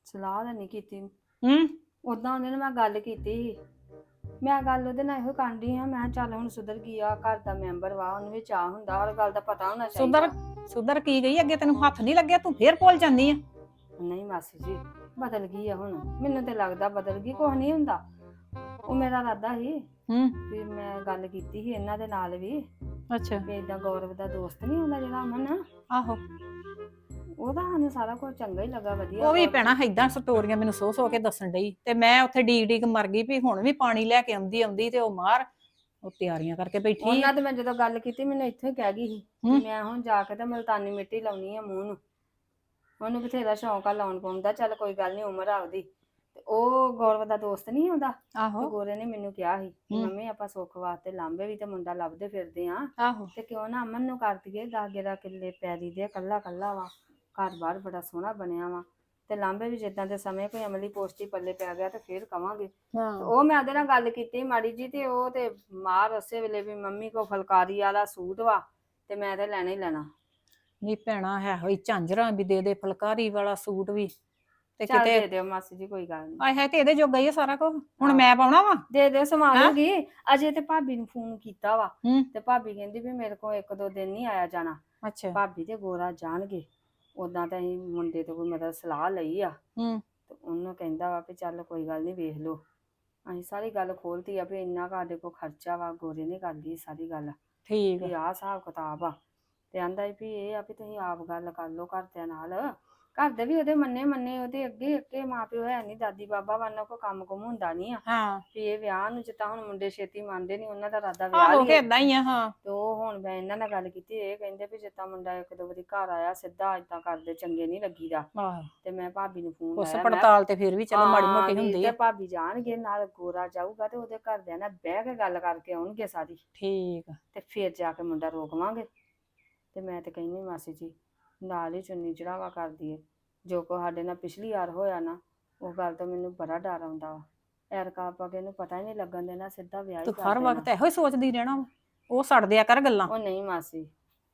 Speaker 3: ਸਲਾਹ ਤਾਂ ਨਹੀਂ ਕੀਤੀ।
Speaker 2: ਹੂੰ?
Speaker 3: ਉਦਾਂ ਉਹਨੇ ਨਾਲ ਮੈਂ ਗੱਲ ਕੀਤੀ ਸੀ। ਮੈਂ ਗੱਲ ਉਹਦੇ ਨਾਲ ਇਹੋ ਕਰਦੀ ਹਾਂ ਮੈਂ ਕਿਹਾ ਚੱਲ ਹੁਣ ਸੁਧਰ ਗਈ ਆ ਘਰ ਦਾ ਮੈਂਬਰ ਵਾ ਉਹਨੂੰ ਵੀ ਚਾਹ ਹੁੰਦਾ ਹਰ ਗੱਲ ਦਾ ਪਤਾ ਹੋਣਾ ਚਾਹੀਦਾ।
Speaker 2: ਸੁਧਰ ਸੁਧਰ ਕੀ ਗਈ? ਅੱਗੇ ਤੈਨੂੰ ਹੱਥ ਨਹੀਂ ਲੱਗਿਆ ਤੂੰ ਫੇਰ ਭੁੱਲ ਜਾਂਦੀ ਆ।
Speaker 3: ਨਹੀਂ ਮਾਸੀ ਜੀ ਬਦਲ ਗਈ ਆ ਹੁਣ। ਮੈਨੂੰ ਤੇ ਲੱਗਦਾ ਬਦਲ ਗਈ ਕੁਛ ਨਹੀਂ ਹੁੰਦਾ। ਉਹ ਮੇਰਾ ਇਰਾਦਾ ਸੀ
Speaker 2: ਹੂੰ।
Speaker 3: ਵੀ ਮੈਂ ਗੱਲ ਕੀਤੀ ਸੀ ਇਹਨਾਂ ਦੇ ਨਾਲ ਵੀ।
Speaker 2: ਅੱਛਾ।
Speaker 3: ਵੀ ਇਦਾਂ ਗੌਰਵ ਦਾ ਦੋਸਤ ਨਹੀਂ ਹੁੰਦਾ ਜਿਹੜਾ ਅਮਨ
Speaker 2: ਆਹੋ।
Speaker 3: ਉਹਦਾ ਸਾਨੂੰ ਸਾਰਾ ਕੁਝ ਚੰਗਾ ਹੀ ਲੱਗਾ ਵਧੀਆ
Speaker 2: ਉਹ ਵੀ ਭੈਣਾ ਏਦਾਂ ਸਟੋਰੀਆਂ ਮੈਨੂੰ ਸੋ ਸੋ ਕੇ ਦੱਸਣ ਡਈ। ਤੇ ਮੈਂ ਉੱਥੇ ਡੀਕ ਡੀਕ ਮਰ ਗਈ ਵੀ ਹੁਣ ਵੀ ਪਾਣੀ ਲੈ ਕੇ ਆਉਂਦੀ ਆਉਂਦੀ ਤੇ ਉਹ ਮਾਰ। ਉਹ ਤਿਆਰੀਆਂ ਕਰਕੇ ਬੈਠੀ।
Speaker 3: ਉਹਨਾਂ ਤੇ ਮੈਂ ਜਦੋਂ ਗੱਲ ਕੀਤੀ ਮੈਨੂੰ ਇੱਥੇ ਕਹਿ ਗਈ ਸੀ ਕਿ। ਮੈਂ ਹੁਣ ਜਾ ਕੇ ਤੇ ਮਲਤਾਨੀ ਮਿੱਟੀ ਲਾਉਣੀ ਆ ਮੂੰਹ ਨੂੰ। ਉਹਨੂੰ ਬਥੇਰਾ ਸ਼ੌਂਕ ਆ ਲਾਉਣ ਪਾਉਣ ਦਾ। ਚੱਲ ਕੋਈ ਗੱਲ ਨਹੀਂ ਉਮਰ ਆਪਦੀ ਤੇ ਉਹ ਗੌਰਵ ਦਾ ਦੋਸਤ ਨਹੀਂ ਹੁੰਦਾ ਤੇ
Speaker 2: ਆਹੋ
Speaker 3: ਗੋਰੇ ਨੇ ਮੈਨੂੰ ਕਿਹਾ ਸੀ ਕਿ
Speaker 2: ਹੂੰ।
Speaker 3: ਮੰਮੀ ਆਪਾਂ ਸੁੱਖ ਵਾਸਤੇ ਲਾਂਬੇ ਵੀ ਤੇ ਮੁੰਡਾ ਲੱਭਦੇ ਫਿਰਦੇ ਆ।
Speaker 2: ਆਹੋ।
Speaker 3: ਤੇ ਕਿਉਂ ਨਾ ਅਮਨ ਨੂੰ ਕਰ ਦਈਏ 10 11 ਕਿੱਲੇ ਪੈਰੀ ਦੇ ਕੱਲਾ ਕੱਲਾ ਵਾ ਘਰ-ਬਾਰ ਬੜਾ ਸੋਹਣਾ ਬਣਿਆ ਵਾ। ਤੇ ਲਾਂਬੇ ਵੀ ਜਿੱਦਾਂ ਦੇ ਸਮੇਂ ਕੋਈ ਅਮਲੀ ਪੋਸਟੀ ਪੱਲੇ ਪੈ ਗਿਆ ਤੇ ਫੇਰ ਕਵਾਂਗੇ। ਤੇ
Speaker 2: ਹਾਂ
Speaker 3: ਉਹ ਮੈਂ ਉਹਦੇ ਨਾਲ ਗੱਲ ਕੀਤੀ ਮਾੜੀ ਜੀ ਤੇ ਉਹ ਤੇ ਮਾਰ ਉਸੇ ਵੇਲੇ ਵੀ ਮੰਮੀ ਕੋ ਫਲਕਾਰੀ ਵਾਲਾ ਸੂਟ ਵਾ ਤੇ ਮੈਂ ਤੇ ਲੈਣਾ ਹੀ ਲੈਣਾ।
Speaker 2: ਨਹੀਂ ਭੈਣਾ ਹੈ ਹੋਈ ਝਾਂਜਰਾਂ ਵੀ ਦੇ ਦੇ ਫਲਕਾਰੀ ਵਾਲਾ ਸੂਟ ਵੀ। ਤੇ
Speaker 3: ਚੱਲ
Speaker 2: ਕਿਤੇ
Speaker 3: ਦੇ ਦਿਓ ਮਾਸੀ ਜੀ ਕੋਈ ਗੱਲ ਨਹੀਂ।
Speaker 2: ਆਏ ਹੈ ਤੇ ਇਹਦੇ ਜੋਗਾ ਹੀ ਆ ਸਾਰਾ ਕੁਝ ਹੁਣ। ਮੈਂ ਪਾਉਣਾ ਵਾ?
Speaker 3: ਦੇ ਦਿਓ
Speaker 2: ਹੈਂ?
Speaker 3: ਸੰਭਾਲੂਗੀ ਅਜੇ ਤੇ ਭਾਬੀ ਨੂੰ ਫੋਨ ਕੀਤਾ ਵਾ।
Speaker 2: ਹੂੰ।
Speaker 3: ਤੇ ਭਾਬੀ ਕਹਿੰਦੀ ਵੀ ਮੇਰੇ ਕੋ ਇੱਕ ਦੋ ਦਿਨ ਨਹੀਂ ਆਇਆ ਜਾਣਾ।
Speaker 2: ਅੱਛਾ।
Speaker 3: ਭਾਬੀ ਤੇ ਗੋਰਾ ਜਾਣਗੇ। ਉਦਾਂ ਤਾਂ ਅਸੀਂ ਮੁੰਡੇ ਤੋਂ ਕੋਈ ਮਤਲਬ ਸਲਾਹ ਲਈ ਆ।
Speaker 2: ਹੂੰ।
Speaker 3: ਤੇ ਉਹਨੂੰ ਕਹਿੰਦਾ ਵਾ ਵੀ ਚੱਲ ਕੋਈ ਗੱਲ ਨਹੀਂ ਵੇਖ ਲਓ। ਅਸੀਂ ਸਾਰੀ ਗੱਲ ਖੋਲਤੀ ਆ ਵੀ ਇੰਨਾ ਕੁ ਸਾਡੇ ਕੋਲ ਖਰਚਾ ਵਾ ਗੋਰੇ ਨੇ ਕਰ ਲਈ ਸਾਰੀ ਗੱਲ।
Speaker 2: ਠੀਕ
Speaker 3: ਵੀ
Speaker 2: ਆ।
Speaker 3: ਆਹ ਹਿਸਾਬ ਕਿਤਾਬ ਆ। ਤੇ ਆਂਦਾ ਵੀ ਇਹ ਆ ਵੀ ਤੁਸੀਂ ਆਪ ਗੱਲ ਕਰ ਲਓ ਘਰਦਿਆਂ ਨਾਲ। ਘਰ ਦੇ ਵੀ ਉਹਦੇ ਮੰਨੇ ਮੰਨੇ ਉਹਦੇ ਅੱਗੇ ਅੱਗੇ ਮਾਪਿਓ ਹੈ ਨਹੀਂ ਦਾਦੀ ਬਾਬਾ ਵਾਲਾ ਕੋ ਕੰਮ ਕੁਮ ਹੁੰਦਾ ਨਹੀਂ ਆ।
Speaker 2: ਹਾਂ।
Speaker 3: ਵੀ ਇਹ ਵਿਆਹ ਨੂੰ ਜਿੱਦਾਂ ਹੁਣ ਮੁੰਡੇ ਛੇਤੀ ਮੰਨਦੇ ਨਹੀਂ ਉਹਨਾਂ ਦਾ ਇਰਾਦਾ ਵਿਆਹ
Speaker 2: ਆਹੋ
Speaker 3: ਲਈ
Speaker 2: ਕਿ ਇਦਾਂ ਹੀ ਆ ਹਾਂ।
Speaker 3: ਤੇ ਉਹ ਹੁਣ ਮੈਂ ਇਹਨਾਂ ਨਾਲ ਗੱਲ ਕੀਤੀ ਇਹ ਕਹਿੰਦੇ ਵੀ ਜਿੱਦਾਂ ਮੁੰਡਾ ਇੱਕ ਦੋ ਵਾਰੀ ਘਰ ਆਇਆ ਸਿੱਧਾ ਇਦਾਂ ਕਰਦੇ ਚੰਗੇ ਨਹੀਂ ਲੱਗੀਦਾ।
Speaker 2: ਆਹੋ।
Speaker 3: ਤੇ ਮੈਂ ਭਾਬੀ ਨੂੰ ਫੋਨ
Speaker 2: ਉਸ
Speaker 3: ਲਾਇਆ ਮੈਂ
Speaker 2: ਪੜਤਾਲ ਤੇ ਫਿਰ ਵੀ ਚਲੋ ਮਾੜੀ
Speaker 3: ਹਾਂ,
Speaker 2: ਮੋਟੀ
Speaker 3: ਵੀ
Speaker 2: ਹੁੰਦੀ
Speaker 3: ਤੇ
Speaker 2: ਆ।
Speaker 3: ਭਾਬੀ ਜਾਣਗੇ ਨਾਲ ਗੋਰਾ ਜਾਊਗਾ ਤੇ ਉਹਦੇ ਘਰਦਿਆਂ ਨਾਲ ਬਹਿ ਕੇ ਗੱਲ ਕਰਕੇ ਆਉਣਗੇ ਸਾਰੀ।
Speaker 2: ਠੀਕ ਆ।
Speaker 3: ਤੇ ਫਿਰ ਜਾ ਕੇ ਮੁੰਡਾ ਰੋਕਵਾਂਗੇ। ਤੇ ਮੈਂ ਤੇ ਕਹਿੰਦੀ ਮਾਸੀ ਜੀ ਨਾਲ ਹੀ ਚੁੰਨੀ ਚੜਾਵਾ ਕਰ ਦਈਏ। ਜੋ ਕੋ ਸਾਡੇ ਨਾਲ ਪਿਛਲੀ ਵਾਰ ਹੋਇਆ ਨਾ ਉਹ ਗੱਲ ਤੋਂ ਮੈਨੂੰ ਬੜਾ ਡਰ ਆਉਂਦਾ ਵਾ। ਐਰਕਾ ਆਪਾਂ ਕਿ ਇਹਨੂੰ ਪਤਾ ਹੀ ਨਹੀਂ ਲੱਗਣ ਦੇਣਾ ਸਿੱਧਾ ਵਿਆਹ ਹੀ
Speaker 2: ਤੂੰ
Speaker 3: ਕਰ
Speaker 2: ਹਰ
Speaker 3: ਦੇਣਾ।
Speaker 2: ਵਕਤ ਇਹੋ ਹੀ ਸੋਚਦੀ ਰਹਿਣਾ ਵਾ। ਉਹ ਛੱਡ ਦਿਆ ਕਰ ਗੱਲਾਂ।
Speaker 3: ਉਹ ਨਹੀਂ ਮਾਸੀ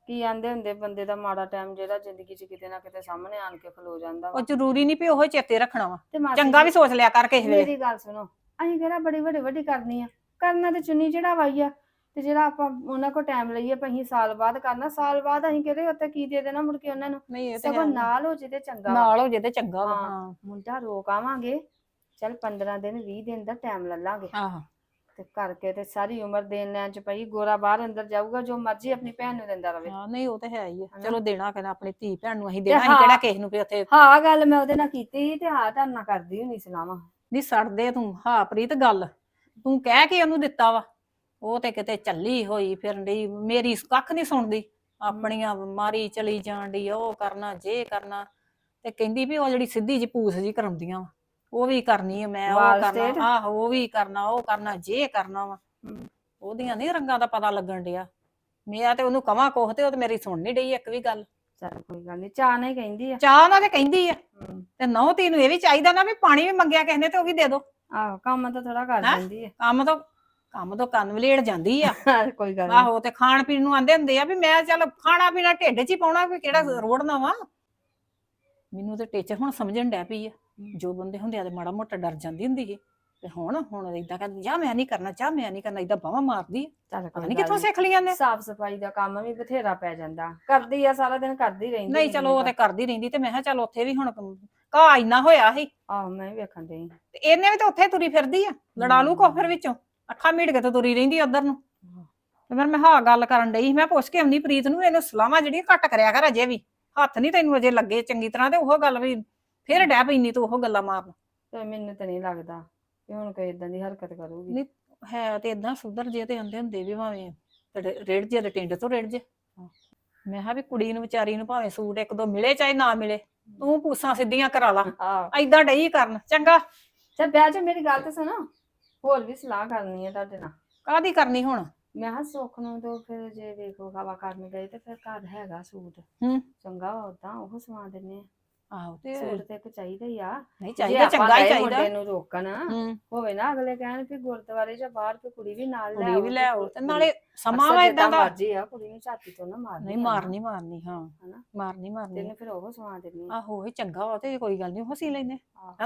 Speaker 3: ਕੀ ਆਂਦੇ ਹੁੰਦੇ ਬੰਦੇ ਦਾ ਮਾੜਾ ਟਾਈਮ ਜਿਹੜਾ ਜ਼ਿੰਦਗੀ 'ਚ ਕਿਤੇ ਨਾ ਕਿਤੇ ਸਾਹਮਣੇ ਆਣ ਕੇ ਖਲੋ ਜਾਂਦਾ
Speaker 2: ਉਹ
Speaker 3: ਵਾ
Speaker 2: ਜ਼ਰੂਰੀ ਨਹੀਂ ਵੀ ਉਹ ਹੀ ਚੇਤੇ ਰੱਖਣਾ ਵਾ।
Speaker 3: ਤੇ ਮਾਸੀ
Speaker 2: ਚੰਗਾ
Speaker 3: ਜੀ,
Speaker 2: ਵੀ ਸੋਚ ਲਿਆ ਕਰ ਕਿਸੇ ਵੇਲੇ।
Speaker 3: ਮੇਰੀ ਗੱਲ ਸੁਣੋ ਅਸੀਂ ਕਿਹੜਾ ਬੜੀ ਵੱਡੀ ਵੱਡੀ ਕਰਨੀ ਆ। ਕਰਨਾ ਤੇ ਚੁੰਨੀ ਚੜਾਵਾਈ ਆ। ਤੇ ਜਿਹੜਾ ਆਪਾਂ ਉਹਨਾਂ ਕੋਲ ਟਾਈਮ ਲਈਏ ਆਪਾਂ ਅਸੀਂ ਸਾਲ ਬਾਅਦ ਕਰਨਾ ਸਾਲ ਬਾਅਦ ਅਸੀਂ ਕਿਹੜੇ ਉੱਤੇ ਕੀ ਦੇ ਦੇਣਾ ਮੁੜ ਕੇ ਉਹਨਾਂ ਨੂੰ?
Speaker 2: ਨਹੀਂ ਇਹ ਤੇ
Speaker 3: ਸਗੋਂ
Speaker 2: ਹੈ।
Speaker 3: ਨਾਲ ਹੋ ਜੇ ਤੇ ਚੰਗਾ ਵਾ।
Speaker 2: ਨਾਲ ਹੋ ਜੇ ਤੇ ਚੰਗਾ ਵਾ
Speaker 3: ਹਾਂ। ਮੁੰਡਾ ਰੋਕ ਆਵਾਂਗੇ। ਚੱਲ 15 ਦਿਨ 20 ਦਿਨ ਦਾ ਟਾਈਮ ਲੈ ਲਾਂਗੇ।
Speaker 2: ਆਹੋ।
Speaker 3: ਤੇ ਕਰਕੇ ਤੇ ਸਾਰੀ ਉਮਰ ਦੇਣ ਲੈਣ ਚ ਪਈ ਗੋਰਾ ਬਾਹਰ ਅੰਦਰ ਜਾਊਗਾ ਜੋ ਮਰਜ਼ੀ ਆਪਣੀ ਭੈਣ ਨੂੰ ਦਿੰਦਾ ਰਵੇ।
Speaker 2: ਹਾਂ ਨਹੀਂ ਉਹ ਤੇ ਹੈ ਹੀ ਆ? ਚਲੋ ਦੇਣਾ ਕਹਿੰਦਾ ਆਪਣੀ ਧੀ ਭੈਣ ਨੂੰ ਅਸੀਂ
Speaker 3: ਤੇ
Speaker 2: ਦੇਣਾ ਅਸੀਂ
Speaker 3: ਹਾਂ।
Speaker 2: ਕਿਹੜਾ ਕਿਸੇ ਨੂੰ ਵੀ ਉੱਥੇ।
Speaker 3: ਹਾਂ ਗੱਲ ਮੈਂ ਉਹਦੇ ਨਾਲ ਕੀਤੀ ਸੀ ਤੇ ਹਾਂ ਤੁਹਾਡੇ ਨਾਲ ਕਰਦੀ ਹੁੰਦੀ ਸਲਾਹਾਂ।
Speaker 2: ਨਹੀਂ ਸੜਦੇ ਤੂੰ। ਹਾਂ ਪ੍ਰੀਤ ਗੱਲ। ਤੂੰ ਕਹਿ ਕੇ ਉਹਨੂੰ ਦਿੱਤਾ ਵਾ। ਉਹ ਤੇ ਕਿਤੇ ਚੱਲੀ ਹੋਈ ਫਿਰਨ ਡਈ ਮੇਰੀ ਕੱਖ ਨਹੀਂ ਸੁਣਦੀ। ਆਪਣੀਆਂ ਮਾਰੀ ਚਲੀ ਜਾਣ ਡਈ ਉਹ ਕਰਨਾ ਜੇ ਕਰਨਾ। ਤੇ ਕਹਿੰਦੀ ਵੀ ਉਹ ਜਿਹੜੀ ਸਿੱਧੀ ਜੀ ਪੂਸ ਜੀ ਕਰਾਉਂਦੀਆਂ ਵਾ ਉਹ ਵੀ ਕਰਨੀ ਆ ਮੈਂ ਉਹ ਕਰਨਾ? ਆਹੋ ਉਹ ਵੀ ਕਰਨਾ ਉਹ ਕਰਨਾ ਜੇ ਕਰਨਾ ਵਾ। ਉਹਦੀਆਂ ਨਹੀਂ ਰੰਗਾਂ ਦਾ ਪਤਾ ਲੱਗਣ ਡਿਆ। ਮੈਂ ਤੇ ਉਹਨੂੰ ਕਵਾਂ ਕੋਹ ਤੇ ਉਹ ਤੇ ਮੇਰੀ ਸੁਣ ਨਹੀਂ ਡਈ ਇੱਕ ਵੀ ਗੱਲ।
Speaker 3: ਚੱਲ ਕੋਈ ਗੱਲ ਨਹੀਂ ਚਾਹ ਨਹੀਂ ਕਹਿੰਦੀ ਆ।
Speaker 2: ਚਾਹ ਉਹਨਾਂ ਤੇ ਕਹਿੰਦੀ ਆ। ਤੇ ਨਹੁੰ ਧੀ ਨੂੰ ਇਹ ਵੀ ਚਾਹੀਦਾ ਨਾ ਵੀ ਪਾਣੀ ਵੀ ਮੰਗਿਆ ਕਿਸੇ ਨੇ ਤੇ ਉਹ ਵੀ ਦੇ ਦੋ।
Speaker 3: ਆਹੋ ਕੰਮ ਤਾਂ ਥੋੜਾ ਕਰ
Speaker 2: ਹੈਂ?
Speaker 3: ਦਿੰਦੀ
Speaker 2: ਕੰਮ ਤੋਂ ਕੰਮ ਤੋਂ ਕੰਨ ਵਲੇੜ ਜਾਂਦੀ ਆ।
Speaker 3: ਕੋਈ ਗੱਲ ਨਹੀਂ
Speaker 2: ਆਹੋ ਤੇ ਖਾਣ ਪੀਣ ਨੂੰ ਆਂਦੇ ਹੁੰਦੇ ਆ ਵੀ ਮੈਂ ਚੱਲ ਖਾਣਾ ਪੀਣਾ ਢਿੱਡ 'ਚ ਹੀ ਪਾਉਣਾ ਵੀ ਕਿਹੜਾ ਰੋੜਨਾ ਵਾ ਮੈਨੂੰ ਤੇ ਟੀਚਰ ਹੁਣ ਸਮਝਣ ਡੈ ਪਈ ਆ। ਜੋ ਬੰਦੇ ਹੁੰਦੇ ਆ ਤੇ ਮਾੜਾ ਮੋਟਾ ਡਰ ਜਾਂਦੀ ਹੁੰਦੀ ਸੀ। ਤੇ ਹੁਣ ਹੁਣ ਇਦਾਂ ਕਹਿੰਦੀ ਜਾ ਮੈਂ ਨਹੀਂ ਕਰਨਾ ਚਾਹ ਮੈਂ ਨਹੀਂ ਕਰਨਾ ਇਦਾਂ ਬਾਵਾ ਮਾਰਦੀ।
Speaker 3: ਚੱਲ
Speaker 2: ਪਤਾ ਨਹੀਂ ਕਿੱਥੋਂ। ਸਿੱਖ ਲਈਆਂ ਨੇ।
Speaker 3: ਸਾਫ਼ ਸਫ਼ਾਈ ਦਾ ਕੰਮ ਵੀ ਬਥੇਰਾ ਪੈ ਜਾਂਦਾ। ਕਰਦੀ ਆ ਸਾਰਾ ਦਿਨ ਕਰਦੀ ਰਹਿੰਦੀ
Speaker 2: ਨਹੀਂ ਚਲੋ ਉਹ। ਤੇ ਕਰਦੀ ਰਹਿੰਦੀ ਤੇ ਮੈਂ ਕਿਹਾ ਚੱਲ ਉੱਥੇ ਵੀ ਹੁਣ ਘਾਹ ਇੰਨਾ ਹੋਇਆ ਸੀ।
Speaker 3: ਆਹੋ ਮੈਂ ਵੀ ਵੇਖਣ
Speaker 2: ਤੇ ਇਹਨੇ ਵੀ ਤਾਂ ਉੱਥੇ ਤੁਰੀ ਫਿਰਦੀ ਆ ਲੜਾ ਲੂ ਕੋ ਫਿਰ ਵਿੱਚੋਂ। ਅੱਖਾਂ ਮੀਟ ਕੇ ਤਾਂ ਤੁਰੀ ਰਹਿੰਦੀ ਉਧਰ ਨੂੰ। ਤੇ ਫਿਰ ਮੈਂ ਹਾਂ ਗੱਲ ਕਰਨ ਡਈ ਮੈਂ ਪੁੱਛ ਕੇ ਆਉਂਦੀ ਪ੍ਰੀਤ ਨੂੰ ਇਹਨੂੰ ਸਲਾਹਾਂ ਜਿਹੜੀਆਂ ਘੱਟ ਕਰਿਆ ਕਰ ਅਜੇ ਵੀ। ਹੱਥ ਨਹੀਂ ਤੈਨੂੰ ਅਜੇ ਲੱਗੇ ਚੰਗੀ ਤਰ੍ਹਾਂ ਤੇ ਉਹ ਗੱਲ ਵੀ ਫਿਰ ਡੈ ਪੈਂਦੀ ਤੂੰ ਉਹ ਗੱਲਾਂ ਮਾਰਨ।
Speaker 3: ਤੇ ਮੈਨੂੰ ਤਾਂ ਨਹੀਂ ਲੱਗਦਾ ਕਿ ਹੁਣ ਕੋਈ ਇਦਾਂ ਦੀ ਹਰਕਤ ਕਰੂਗੀ।
Speaker 2: ਨਹੀਂ। ਹੈ ਤੇ ਇਦਾਂ ਸੁਧਰ ਜੇ ਤੇ ਆਂਦੇ ਹੁੰਦੇ ਵੀ ਭਾਵੇਂ ਤੇ ਰੇੜ ਜੇ ਤੇ ਟਿੰਡ ਤੋਂ ਰੇੜ ਜੇ। ਮੈਂ ਕਿਹਾ ਵੀ ਕੁੜੀ ਨੂੰ ਵਿਚਾਰੀ ਨੂੰ ਭਾਵੇਂ ਸੂਟ ਇੱਕ ਦੋ ਮਿਲੇ ਚਾਹੇ ਨਾ ਮਿਲੇ ਤੂੰ ਪੂਸਾਂ ਸਿੱਧੀਆਂ ਕਰਾ ਲਾ।
Speaker 3: ਆਹੋ
Speaker 2: ਐਦਾਂ ਡਈ ਕਰਨ। ਚੰਗਾ।
Speaker 3: ਚੱਲ ਬਹਿ ਜਾ ਮੇਰੀ ਗੱਲ ਤੇ ਸੁਣੋ। ਹੋਰ ਵੀ ਸਲਾਹ ਕਰਨੀ ਹੈ ਤੁਹਾਡੇ ਨਾਲ।
Speaker 2: ਕਾਦੀ ਕਰਨੀ ਹੁਣ?
Speaker 3: ਮੈਂ ਕਿਹਾ ਸੁੱਖ ਨੂੰ ਤੋਂ ਫਿਰ ਜੇ ਵੇਖੋ ਖਾਵਾ ਕਰਨ ਗਏ ਤੇ ਫਿਰ ਘਰ ਹੈਗਾ ਸੂਟ।
Speaker 2: ਹੂੰ।
Speaker 3: ਚੰਗਾ ਉਦਾਂ ਉਹ ਸਵਾ ਦਿੰਨੇ ਆ।
Speaker 2: ਆਹੋ ਤੇ
Speaker 3: ਸੂਟ ਤੇ ਇੱਕ ਚਾਹੀਦਾ ਹੀ ਆ।
Speaker 2: ਨਹੀਂ ਚਾਹੀਦਾ ਚੰਗਾ ਹੀ ਚਾਹੀਦਾ।
Speaker 3: ਮੁੰਡੇ ਨੂੰ ਰੋਕਣ ਹੋਵੇ ਨਾ ਅਗਲੇ ਕਹਿਣ ਵੀ ਗੁਰਦੁਆਰੇ ਜਾਂ ਬਾਹਰ ਕੋਈ ਕੁੜੀ ਵੀ ਨਾਲ ਲੈ
Speaker 2: ਕੁੜੀ ਵੀ ਲੈ ਆਓ ਤੇ ਨਾਲੇ ਸਮਾਂ ਵਾ ਇਦਾਂ ਦਾ।
Speaker 3: ਮਰਜ਼ੀ ਆ ਕੁੜੀ ਨੂੰ ਛਾਤੀ ਤੋਂ ਨਾ ਮਾਰਨੀ
Speaker 2: ਨਹੀਂ ਮਾਰਨੀ ਮਾਰਨੀ ਹਾਂ? ਮਾਰਨੀ ਮਾਰਨੀ।
Speaker 3: ਤੈਨੂੰ ਫਿਰ ਉਹ ਸਵਾ ਦਿੰਨੀ ਆ।
Speaker 2: ਆਹੋ ਇਹ ਚੰਗਾ ਵਾ ਤੇ ਕੋਈ ਗੱਲ ਨਹੀਂ ਉਹ ਸੀ ਲੈਨੇ।